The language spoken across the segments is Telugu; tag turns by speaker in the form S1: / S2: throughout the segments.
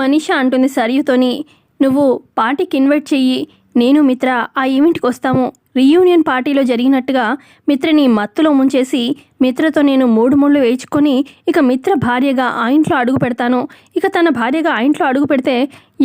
S1: మనీషా అంటుంది సరియుతోని నువ్వు పార్టీకి ఇన్వైట్ చెయ్యి. నేను మిత్ర ఆ ఈవెంట్కి వస్తాము. రీయూనియన్ పార్టీలో జరిగినట్టుగా మిత్రని మత్తులో ముంచేసి మిత్రతో నేను మూడు ముళ్ళు వేయించుకొని ఇక మిత్ర భార్యగా ఆ ఇంట్లో అడుగు పెడతాను. ఇక తన భార్యగా ఆ ఇంట్లో అడుగు పెడితే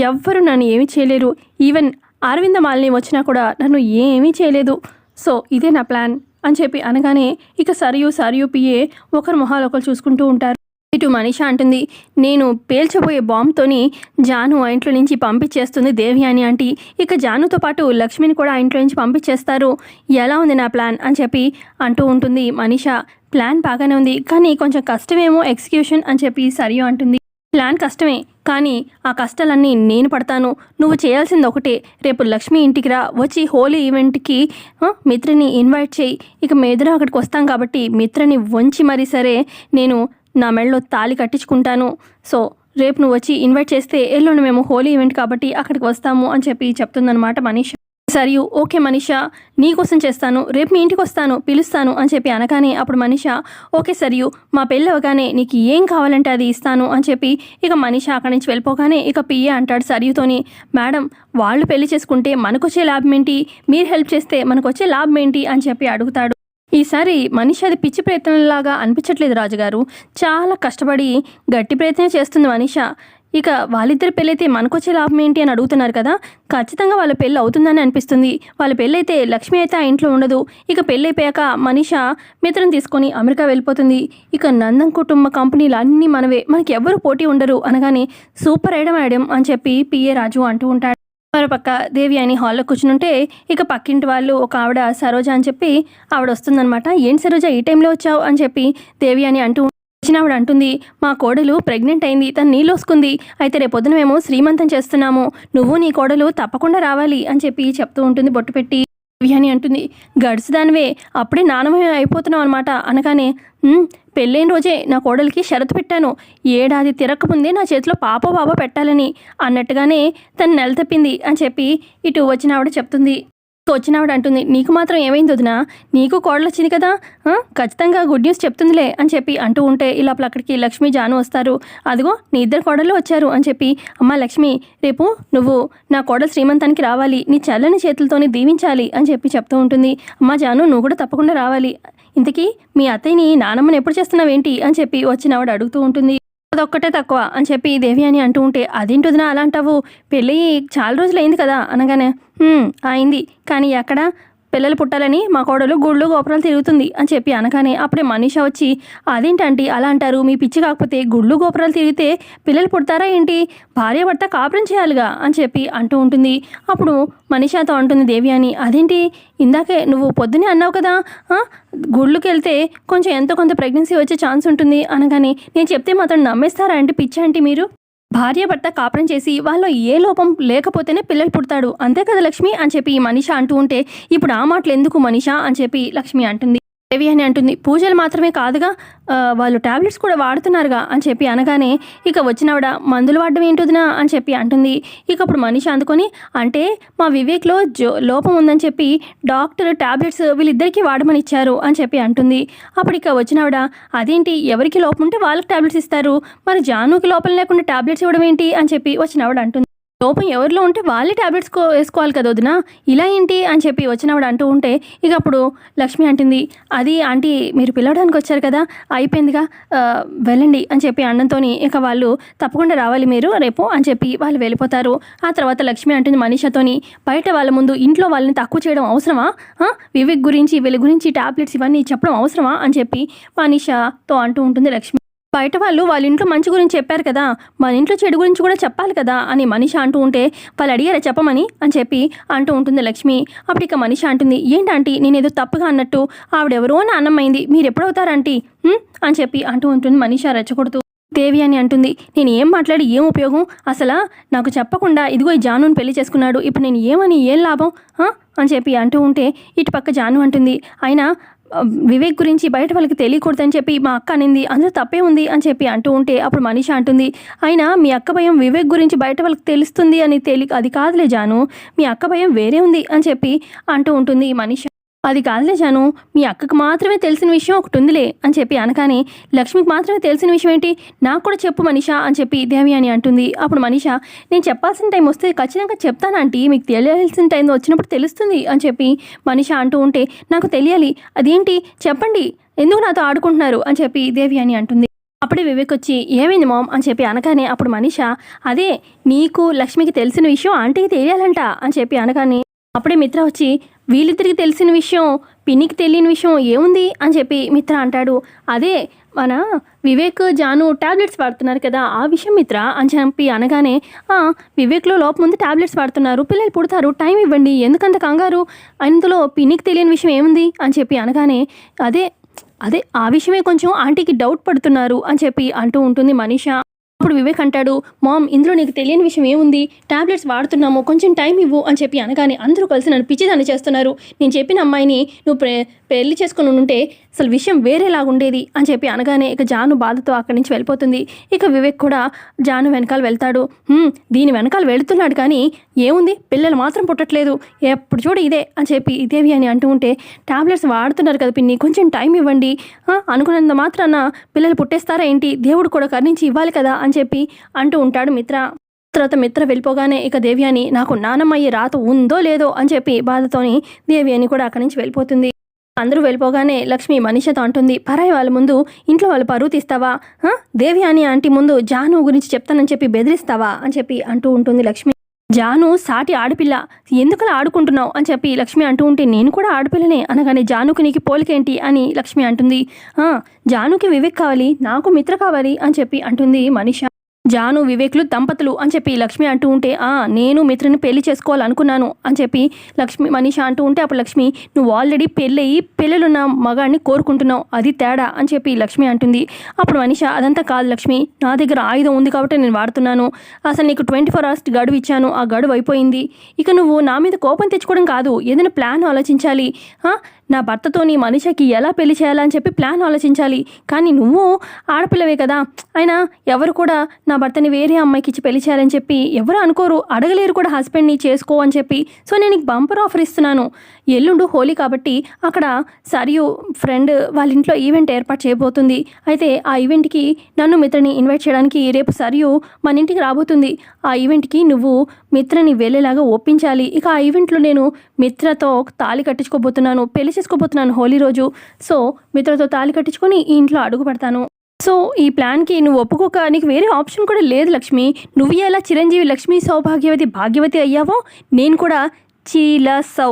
S1: ఎవ్వరు నన్ను ఏమీ చేయలేరు. ఈవెన్ అరవింద మాలిని వచ్చినా కూడా నన్ను ఏమీ చేయలేదు. సో ఇదే నా ప్లాన్ అని చెప్పి అనగానే ఇక సరియు సరియు పిఏ ఒకరి మొహాలు ఒకరు చూసుకుంటూ ఉంటారు. ఇటు మనిష అంటుంది నేను పేల్చబోయే బాంబుతోని జాను ఆ ఇంట్లో నుంచి పంపించేస్తుంది దేవి అని ఆంటీ ఇక జానుతో పాటు లక్ష్మిని కూడా ఆ ఇంట్లో నుంచి పంపించేస్తారు. ఎలా ఉంది నా ప్లాన్? అని చెప్పి అంటూ ఉంటుంది మనిష. ప్లాన్ బాగానే ఉంది కానీ కొంచెం కష్టమేమో ఎగ్జిక్యూషన్ అని చెప్పి సరియు అంటుంది. ప్లాన్ కష్టమే కానీ ఆ కష్టాలన్నీ నేను పడతాను. నువ్వు చేయాల్సింది ఒకటే. రేపు లక్ష్మి ఇంటికి రా. వచ్చి హోలీ ఈవెంట్కి మిత్రని ఇన్వైట్ చేయి. ఇక మేదరం అక్కడికి వస్తాం కాబట్టి మిత్రని వంచి మరీ సరే నేను నా మెడలో తాళి కట్టించుకుంటాను. సో రేపు నువ్వు వచ్చి ఇన్వైట్ చేస్తే ఎల్లుండి మేము హోలీ ఈవెంట్ కాబట్టి అక్కడికి వస్తాము అని చెప్పి చెప్తుందనమాట మనీష. సరియు ఓకే మనీషా. నీకోసం చేస్తాను. రేపు మీ ఇంటికి వస్తాను పిలుస్తాను అని చెప్పి అనగానే అప్పుడు మనీషా ఓకే సరియు మా పెళ్ళి అవగానే నీకు ఏం కావాలంటే అది ఇస్తాను అని చెప్పి ఇక మనీష అక్కడి నుంచి వెళ్ళిపోగానే ఇక పియ్య అంటాడు సరియుతోని. మేడం వాళ్ళు పెళ్ళి చేసుకుంటే మనకొచ్చే లాభం ఏంటి? మీరు హెల్ప్ చేస్తే మనకొచ్చే లాభం ఏంటి? అని చెప్పి అడుగుతాడు. ఈసారి మనిషి అది పిచ్చి ప్రయత్నంలాగా అనిపించట్లేదు రాజుగారు. చాలా కష్టపడి గట్టి ప్రయత్నం చేస్తుంది మనిష. ఇక వాళ్ళిద్దరి పెళ్ళైతే మనకొచ్చే లాభం ఏంటి అని అడుగుతున్నారు కదా? ఖచ్చితంగా వాళ్ళ పెళ్ళి అవుతుందని అనిపిస్తుంది. వాళ్ళ పెళ్ళైతే లక్ష్మి అయితే ఆ ఇంట్లో ఉండదు. ఇక పెళ్ళైపోయాక మనిష మిత్రం తీసుకొని అమెరికా వెళ్ళిపోతుంది. ఇక నందం కుటుంబ కంపెనీలు అన్నీ మనవే. మనకి ఎవరు పోటీ ఉండరు అనగానే సూపర్ ఐడమ్ ఐడం అని చెప్పి పిఏ రాజు అంటూ ఉంటాడు. మరోపక్క దేవి అని హాల్లో కూర్చునుంటే ఇక పక్కింటి వాళ్ళు ఒక ఆవిడ సరోజ అని చెప్పి ఆవిడ వస్తుందన్నమాట ఏంటి సరోజ ఈ టైంలో వచ్చావు? అని చెప్పి దేవి అని అంటూ వచ్చిన ఆవిడ అంటుంది మా కోడలు ప్రెగ్నెంట్ అయింది తను నీళ్ళొసుకుంది అయితే రేపొద్దున మేము శ్రీమంతం చేస్తున్నాము. నువ్వు నీ కోడలు తప్పకుండా రావాలి అని చెప్పి చెప్తూ ఉంటుంది బొట్టు పెట్టి. అని అంటుంది. గడిచిదానివే అప్పుడే నానమే అయిపోతున్నావు అనమాట అనగానే పెళ్ళైన రోజే నా కోడలికి షరతు పెట్టాను. ఏడాది తిరగకముందే నా చేతిలో పాప బాబా పెట్టాలని అన్నట్టుగానే తను నెల తప్పింది అని చెప్పి ఇటు వచ్చిన ఆవిడ చెప్తుంది. ఇక అంటుంది నీకు మాత్రం ఏమైంది వదినా? నీకు కోడలు వచ్చింది కదా ఖచ్చితంగా గుడ్ న్యూస్ చెప్తుందిలే అని చెప్పి అంటూ ఉంటే ఈ లోపల అక్కడికి లక్ష్మి జాను వస్తారు. అదిగో నీ ఇద్దరు కోడలు వచ్చారు అని చెప్పి అమ్మ లక్ష్మి రేపు నువ్వు నా కోడలు శ్రీమంతానికి రావాలి. నీ చల్లని చేతులతోనే దీవించాలి అని చెప్పి చెప్తూ ఉంటుంది. అమ్మ జాను నువ్వు కూడా తప్పకుండా రావాలి. ఇంతకీ మీ అత్తయ్యని నానమ్మని ఎప్పుడు చేస్తున్నావేంటి అని చెప్పి వచ్చిన ఆవిడ అడుగుతూ ఉంటుంది. అదొక్కటే తక్కువ అని చెప్పి దేవి అని అంటూ ఉంటే అదేంటి వదినా అలా అంటావు? పెళ్ళి చాలా రోజులు అయింది కదా అనగానే అయింది. కానీ ఎక్కడ పిల్లలు పుట్టాలని మా కోడలు గుళ్ళు గోపురాలు తిరుగుతుంది అని చెప్పి అనగానే అప్పుడే మనీష వచ్చి అదేంటంటే అలా అంటారు? మీ పిచ్చి కాకపోతే గుళ్ళు గోపురాలు తిరిగితే పిల్లలు పుడతారా ఏంటి? భార్య భర్త కాపురం చేయాలిగా? అని చెప్పి అంటూ ఉంటుంది. అప్పుడు మనీషాతో అంటుంది దేవి అని అదేంటి? ఇందాకే నువ్వు పొద్దునే అన్నావు కదా ఆ, గుళ్ళకి వెళ్తే కొంచెం ఎంతో కొంత ప్రెగ్నెన్సీ వచ్చే ఛాన్స్ ఉంటుంది. అనగానే నేను చెప్తే మాత్రం నమ్మేస్తారా అంటే పిచ్చి అంటే మీరు? భార్య భర్త కాపురం చేసి వాళ్ళలో ఏ లోపం లేకపోతేనే పిల్లలు పుడతాడు. అంతే కదా లక్ష్మి? అని చెప్పి మనిష అంటూ ఉంటే ఇప్పుడు ఆ మాటలు ఎందుకు మనిష? అని చెప్పి లక్ష్మి అంటుంది. దేవి అని అంటుంది. పూజలు మాత్రమే కాదుగా వాళ్ళు టాబ్లెట్స్ కూడా వాడుతున్నారుగా అని చెప్పి అనగానే ఇక వచ్చినవిడ మందులు వాడడం ఏంటిదినా అని చెప్పి అంటుంది. ఇక అప్పుడు మనిషి అందుకొని అంటే మా వివేక్లో జో లోపం ఉందని చెప్పి డాక్టర్ టాబ్లెట్స్ వీళ్ళిద్దరికీ వాడమని ఇచ్చారు అని చెప్పి అంటుంది. అప్పుడు ఇక వచ్చినవిడ అదేంటి ఎవరికి లోపం ఉంటే వాళ్ళకి టాబ్లెట్స్ ఇస్తారు. మరి జానుకి లోపం లేకుండా టాబ్లెట్స్ ఇవ్వడం ఏంటి అని చెప్పి వచ్చినవిడ అంటుంది. కోపం ఎవరిలో ఉంటే వాళ్ళే టాబ్లెట్స్ కో వేసుకోవాలి కదా వదినా. ఇలా ఏంటి అని చెప్పి వచ్చినవాడు అంటూ ఉంటే ఇక అప్పుడు లక్ష్మి అంటుంది అది ఆంటీ మీరు పిలవడానికి వచ్చారు కదా అయిపోయిందిగా వెళ్ళండి అని చెప్పి అన్నంతోని ఇక వాళ్ళు తప్పకుండా రావాలి మీరు రేపు అని చెప్పి వాళ్ళు వెళ్ళిపోతారు. ఆ తర్వాత లక్ష్మి అంటుంది మనీషాతోని బయట వాళ్ళ ముందు ఇంట్లో వాళ్ళని తక్కువ చేయడం అవసరమా? వివేక్ గురించి వీళ్ళ గురించి టాబ్లెట్స్ ఇవన్నీ చెప్పడం అవసరమా? అని చెప్పి మనీషాతో అంటూ ఉంటుంది లక్ష్మి. బయట వాళ్ళు వాళ్ళ ఇంట్లో మంచి గురించి చెప్పారు కదా మన ఇంట్లో చెడు గురించి కూడా చెప్పాలి కదా అని మనిషి అంటూ ఉంటే వాళ్ళు అడిగారా చెప్పమని అని చెప్పి అంటూ ఉంటుంది లక్ష్మి. అప్పుడు ఇక మనిషి అంటుంది ఏంటంటీ నేనేదో తప్పుగా అన్నట్టు ఆవిడెవరో నా అన్నమైంది మీరు ఎప్పుడవుతారంటీ అని చెప్పి అంటూ ఉంటుంది మనిషి రెచ్చగొడుతూ. దేవి అని అంటుంది నేను ఏం మాట్లాడి ఏం ఉపయోగం? అసలు నాకు చెప్పకుండా ఇదిగో ఈ జానుని పెళ్ళి చేసుకున్నాడు ఇప్పుడు నేను ఏమని ఏం లాభం? అని చెప్పి అంటూ ఉంటే ఇటు పక్క జాను అంటుంది అయినా వివేక్ గురించి బయట వాళ్ళకి తెలియకూడదని చెప్పి మా అక్క అనింది అందులో తప్పే ఉంది అని చెప్పి అంటూ ఉంటే అప్పుడు మనిష అంటుంది అయినా మీ అక్క భయం వివేక్ గురించి బయట వాళ్ళకి తెలుస్తుంది అని తెలి అది కాదులే జాను మీ అక్క భయం వేరే ఉంది అని చెప్పి అంటూ ఉంటుంది మనిష. అది కాదులే జాను మీ అక్కకు మాత్రమే తెలిసిన విషయం ఒకటి ఉందిలే అని చెప్పి అనగానే లక్ష్మికి మాత్రమే తెలిసిన విషయం ఏంటి? నాకు కూడా చెప్పు మనీషా అని చెప్పి దేవి అని అంటుంది. అప్పుడు మనీషా నేను చెప్పాల్సిన టైం వస్తే ఖచ్చితంగా చెప్తాను ఆంటీ మీకు తెలియాల్సిన టైం వచ్చినప్పుడు తెలుస్తుంది అని చెప్పి మనీషా అంటూ ఉంటే నాకు తెలియాలి. అదేంటి? చెప్పండి. ఎందుకు నాతో ఆడుకుంటున్నారు? అని చెప్పి దేవి అని అంటుంది. అప్పుడే వివేక్ వచ్చి ఏమైంది మామ్? అని చెప్పి అనగానే అప్పుడు మనీషా అదే నీకు లక్ష్మికి తెలిసిన విషయం ఆంటీకి తెలియాలంట అని చెప్పి అనగానే అప్పుడే మిత్ర వచ్చి వీళ్ళిద్దరికి తెలిసిన విషయం పిన్నికి తెలియని విషయం ఏముంది? అని చెప్పి మిత్ర అంటాడు. అదే మన వివేక్ జాను టాబ్లెట్స్ వాడుతున్నారు కదా ఆ విషయం మిత్ర అని చెప్పి అనగానే వివేక్లో లోపం ఉంది టాబ్లెట్స్ వాడుతున్నారు. పిల్లలు పుడతారు టైం ఇవ్వండి ఎందుకంత కంగారు? అందులో పిన్నికి తెలియని విషయం ఏముంది? అని చెప్పి అనగానే అదే అదే ఆ విషయమే కొంచెం ఆంటీకి డౌట్ పడుతున్నారు అని చెప్పి అంటూ ఉంటుంది మనీషా. అప్పుడు వివేక్ అంటాడు మామ్ ఇందులో నీకు తెలియని విషయం ఏముంది? టాబ్లెట్స్ వాడుతున్నాము కొంచెం టైం ఇవ్వు అని చెప్పి అనగానే అందరూ కలిసి నన్ను పిచ్చిదాన్ని చేస్తున్నారు. నేను చెప్పిన అమ్మాయిని నువ్వు ప్రే పెళ్ళి చేసుకుని ఉంటే అసలు విషయం వేరేలాగుండేది అని చెప్పి అనగానే ఇక జాను బాధతో అక్కడి నుంచి వెళ్ళిపోతుంది. ఇక వివేక్ కూడా జాను వెనకాల వెళ్తాడు. దీని వెనకాల వెళుతున్నాడు కానీ ఏముంది? పిల్లలు మాత్రం పుట్టట్లేదు. ఎప్పుడు చూడు ఇదే అని చెప్పి ఇదేవి అని అంటూ ఉంటే టాబ్లెట్స్ వాడుతున్నారు కదా పిన్ని కొంచెం టైం ఇవ్వండి. అనుకున్నంత మాత్రాన పిల్లలు పుట్టేస్తారా ఏంటి? దేవుడు కూడా కరుణించి ఇవ్వాలి కదా అని అని చెప్పి అంటూ ఉంటాడు మిత్ర. తర్వాత మిత్ర వెళ్ళిపోగానే ఇక దేవ్యాని నాకు నానమ్మయ్యే రాత ఉందో లేదో అని చెప్పి బాధతోని దేవ్యాని కూడా అక్కడి నుంచి వెళ్ళిపోతుంది. అందరూ వెళ్ళిపోగానే లక్ష్మి మనిషితో అంటుంది పరాయి వాళ్ళ ముందు ఇంట్లో వాళ్ళు పరువు తీస్తావా? దేవి అని ఆంటీ ముందు జాను గురించి చెప్తానని చెప్పి బెదిరిస్తావా? అని చెప్పి అంటూ ఉంటుంది లక్ష్మి. జాను సాటి ఆడపిల్ల ఎందుకలా ఆడుకుంటున్నావు? అని చెప్పి లక్ష్మి అంటూ ఉంటే నేను కూడా ఆడపిల్లనే అనగానే జానుకి నీకు పోలికేంటి? అని లక్ష్మి అంటుంది. జానుకి వివేక్ కావాలి నాకు మిత్ర కావాలి అని చెప్పి అంటుంది మనిష. జాను వివేక్లు దంపతులు అని చెప్పి లక్ష్మి అంటూ ఉంటే ఆ నేను మిత్రుని పెళ్ళి చేసుకోవాలనుకున్నాను అని చెప్పి లక్ష్మి మనీష అంటూ ఉంటే అప్పుడు లక్ష్మి నువ్వు ఆల్రెడీ పెళ్ళయి పిల్లలున్న మగాడిని కోరుకుంటున్నావు. అది తేడా అని చెప్పి లక్ష్మి అంటుంది. అప్పుడు మనీష అదంతా కాదు లక్ష్మి. నా దగ్గర ఆయుధం ఉంది కాబట్టి నేను వాడుతున్నాను. అసలు నీకు ట్వంటీ ఫోర్ అవర్స్ గడువు ఇచ్చాను. ఆ గడువు అయిపోయింది. ఇక నువ్వు నా మీద కోపం తెచ్చుకోవడం కాదు. ఏదైనా ప్లాన్ ఆలోచించాలి. నా భర్తతో నీ మనిషికి ఎలా పెళ్ళి చేయాలని చెప్పి ప్లాన్ ఆలోచించాలి. కానీ నువ్వు ఆడపిల్లవే కదా. అయినా ఎవరు కూడా నా భర్తని వేరే అమ్మాయికి ఇచ్చి పెళ్ళి చేయాలని చెప్పి ఎవరు అనుకోరు అడగలేరు కూడా హస్బెండ్ని చేసుకో అని చెప్పి. సో నేను నీకు బంపర్ ఆఫర్ ఇస్తున్నాను. ఎల్లుండు హోలీ కాబట్టి అక్కడ సరియు ఫ్రెండ్ వాళ్ళ ఇంట్లో ఈవెంట్ ఏర్పాటు చేయబోతుంది. అయితే ఆ ఈవెంట్కి నన్ను మిత్రని ఇన్వైట్ చేయడానికి రేపు సరియు మన ఇంటికి రాబోతుంది. ఆ ఈవెంట్కి నువ్వు మిత్రని వెళ్ళేలాగా ఒప్పించాలి. ఇక ఆ ఈవెంట్లో నేను మిత్రతో తాళి కట్టించుకోబోతున్నాను పెళ్ళి చేసుకోబోతున్నాను హోలీ రోజు. సో మిత్రతో తాళి కట్టించుకొని ఈ ఇంట్లో అడుగు పెడతాను. సో ఈ ప్లాన్కి నువ్వు ఒప్పుకోక నీకు వేరే ఆప్షన్ కూడా లేదు లక్ష్మి. నువ్వు ఎలా చిరంజీవి లక్ష్మి సౌభాగ్యవతి భాగ్యవతి అయ్యావో నేను కూడా చీల సౌ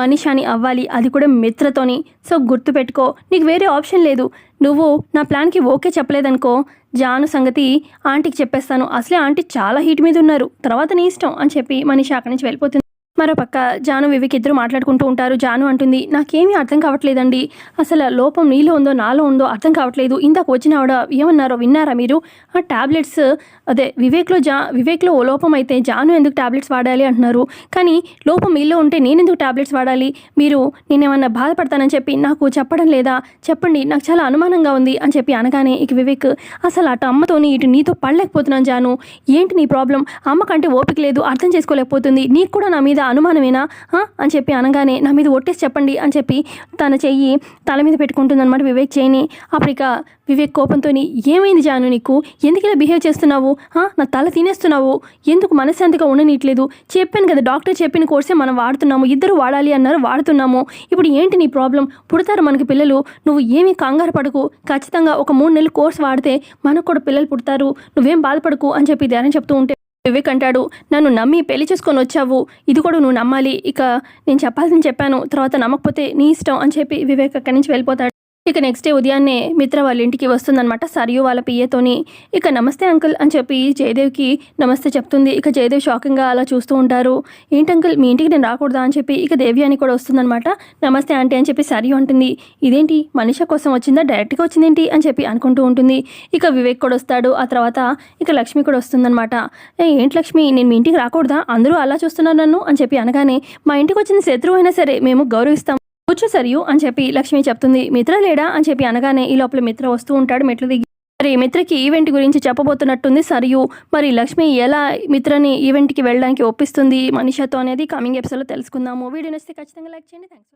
S1: మనిషాని అవ్వాలి అది కూడా మిత్రతోని. సో గుర్తుపెట్టుకో నీకు వేరే ఆప్షన్ లేదు. నువ్వు నా ప్లాన్కి ఓకే చెప్పలేదనుకో జాను సంగతి ఆంటీకి చెప్పేస్తాను. అసలే ఆంటీ చాలా హీట్ మీద ఉన్నారు. తర్వాత నీ ఇష్టం అని చెప్పి మనిషి అక్కడి నుంచి వెళ్ళిపోతుంది. మరో పక్క జాను వివేక్ ఇద్దరు మాట్లాడుకుంటూ ఉంటారు. జాను అంటుంది నాకేమీ అర్థం కావట్లేదండి. అసలు లోపం నీలో ఉందో నాలో ఉందో అర్థం కావట్లేదు. ఇందాక వచ్చిన ఆవిడ ఏమన్నారో విన్నారా మీరు? ఆ ట్యాబ్లెట్స్ అదే వివేక్లో జా వివేక్లో ఓ లోపం అయితే జాను ఎందుకు టాబ్లెట్స్ వాడాలి అంటున్నారు. కానీ లోపం మీలో ఉంటే నేను ఎందుకు టాబ్లెట్స్ వాడాలి? మీరు నేనేమన్నా బాధపడతానని చెప్పి నాకు చెప్పడం లేదా? చెప్పండి నాకు చాలా అనుమానంగా ఉంది అని చెప్పి అనగానే ఇక వివేక్ అసలు అటు అమ్మతోని ఇటు నీతో పడలేకపోతున్నాను జాను. ఏంటి నీ ప్రాబ్లం? అమ్మకంటే ఓపిక లేదు అర్థం చేసుకోలేకపోతుంది. నీకు కూడా నా మీద అనుమానమేనా? అని చెప్పి అనగానే నా మీద ఒట్టేసి చెప్పండి అని చెప్పి తన చెయ్యి తల మీద పెట్టుకుంటుందన్నమాట వివేక్ చేయని అప్పుడు ఇక వివేక్ కోపంతో ఏమైంది జాను నీకు? ఎందుకు ఇలా బిహేవ్ చేస్తున్నావు? నా తల తినేస్తున్నావు? ఎందుకు మనశ్శాంతిగా ఉండనీయట్లేదు? చెప్పాను కదా డాక్టర్ చెప్పిన కోర్సే మనం వాడుతున్నాము. ఇద్దరు వాడాలి అన్నారు వాడుతున్నాము. ఇప్పుడు ఏంటి నీ ప్రాబ్లం? పుడతారు మనకి పిల్లలు. నువ్వు ఏమీ కంగారు పడకు. ఖచ్చితంగా ఒక మూడు నెలలు కోర్స్ వాడితే మనకు కూడా పిల్లలు పుడతారు. నువ్వేం బాధపడకు అని చెప్పి ధ్యానం చెప్తూ ఉంటే వివేక్ అంటాడు నన్ను నమ్మి పెళ్ళి చేసుకొని వచ్చావు. ఇది కూడా నువ్వు నమ్మాలి. ఇక నేను చెప్పాల్సింది చెప్పాను. తర్వాత నమ్మకపోతే నీ ఇష్టం అని చెప్పి వివేక్ అక్కడి నుంచి వెళ్ళిపోతాడు. ఇక నెక్స్ట్ డే ఉదయాన్నే మిత్ర వాళ్ళ ఇంటికి వస్తుందనమాట సరియు వాళ్ళ పియ్యతోని ఇక నమస్తే అంకుల్ అని చెప్పి జయదేవ్కి నమస్తే చెప్తుంది. ఇక జయదేవ్ షాకింగ్గా అలా చూస్తూ ఉంటారు. ఏంటి అంకుల్ మీ ఇంటికి నేను రాకూడదా? అని చెప్పి ఇక దేవి అని కూడా వస్తుందనమాట నమస్తే ఆంటీ అని చెప్పి సరియు అంటుంది. ఇదేంటి? మనిషి కోసం వచ్చిందా? డైరెక్ట్గా వచ్చిందేంటి? అని చెప్పి అనుకుంటూ ఉంటుంది. ఇక వివేక్ కూడా వస్తాడు. ఆ తర్వాత ఇక లక్ష్మి కూడా వస్తుందనమాట ఏంటి లక్ష్మి? నేను మీ ఇంటికి రాకూడదా? అందరూ అలా చూస్తున్నారు నన్ను? అని చెప్పి అనగానే మా ఇంటికి వచ్చిన శత్రువు అయినా సరే మేము గౌరవిస్తాం. కూర్చో సరియు అని చెప్పి లక్ష్మి చెప్తుంది. మిత్ర లేడా? అని చెప్పి అనగానే ఈ లోపల మిత్ర వస్తూ ఉంటాడు మెట్లు దిగి. మరి మిత్రకి ఈవెంట్ గురించి చెప్పబోతున్నట్టుంది సరియు. మరి లక్ష్మి ఎలా మిత్రని ఈవెంట్కి వెళ్ళడానికి ఒప్పిస్తుంది? మనిషతో అనేది కమింగ్ ఎపిసోడ్లో తెలుసుకుందాము. వీడియో నచ్చితే ఖచ్చితంగా లైక్ చేయండి. థ్యాంక్స్